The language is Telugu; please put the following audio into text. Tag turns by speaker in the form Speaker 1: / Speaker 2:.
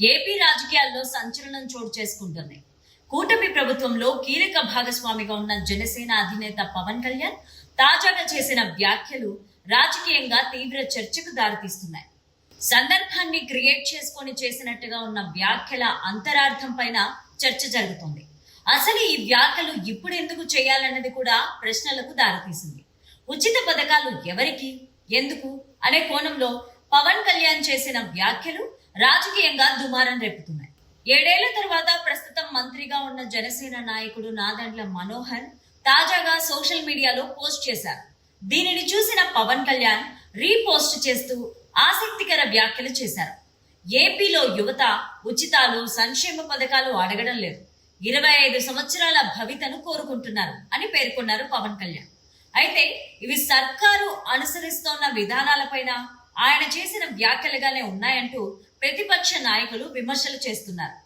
Speaker 1: ఏపీ రాజకీయాల్లో సంచలనం చోటు చేసుకుంటుంది. కూటమి ప్రభుత్వంలో కీలక భాగస్వామిగా ఉన్న జనసేన అధినేత పవన్ కళ్యాణ్ తాజాగా చేసిన వ్యాఖ్యలు రాజకీయంగా తీవ్ర చర్చకు దారితీస్తున్నాయి. సందర్భాన్ని క్రియేట్ చేసుకొని చేసినట్టుగా ఉన్న వ్యాఖ్యల అంతరార్థం పైన చర్చ జరుగుతోంది. అసలు ఈ వ్యాఖ్యలు ఇప్పుడు ఎందుకు చేయాలన్నది కూడా ప్రశ్నలకు దారితీసింది. ఉచిత పథకాలు ఎవరికి ఎందుకు అనే కోణంలో పవన్ కళ్యాణ్ చేసిన వ్యాఖ్యలు రాజకీయంగా దుమారం రేపుతున్నాయి. ఏడేళ్ళ తర్వాత ప్రస్తుతం మంత్రిగా ఉన్న జనసేన నాయకుడు నాదండ్ల మనోహర్ తాజాగా సోషల్ మీడియాలో పోస్ట్ చేశారు. దీనిని చూసిన పవన్ కళ్యాణ్ రీపోస్ట్ చేస్తూ ఆసక్తికర వ్యాఖ్యలు చేశారు. ఏపీలో యువత ఉచితాలు సంక్షేమ పథకాలు అడగడం లేదు. ఇరవై ఐదు సంవత్సరాల భవితను కోరుకుంటున్నారు అని పేర్కొన్నారు పవన్ కళ్యాణ్. అయితే ఇవి సర్కారు అనుసరిస్తోన్న విధానాలపైన ఆయన చేసిన వ్యాఖ్యలుగానే ఉన్నాయంటూ ప్రతిపక్ష నాయకులు విమర్శలు చేస్తున్నారు.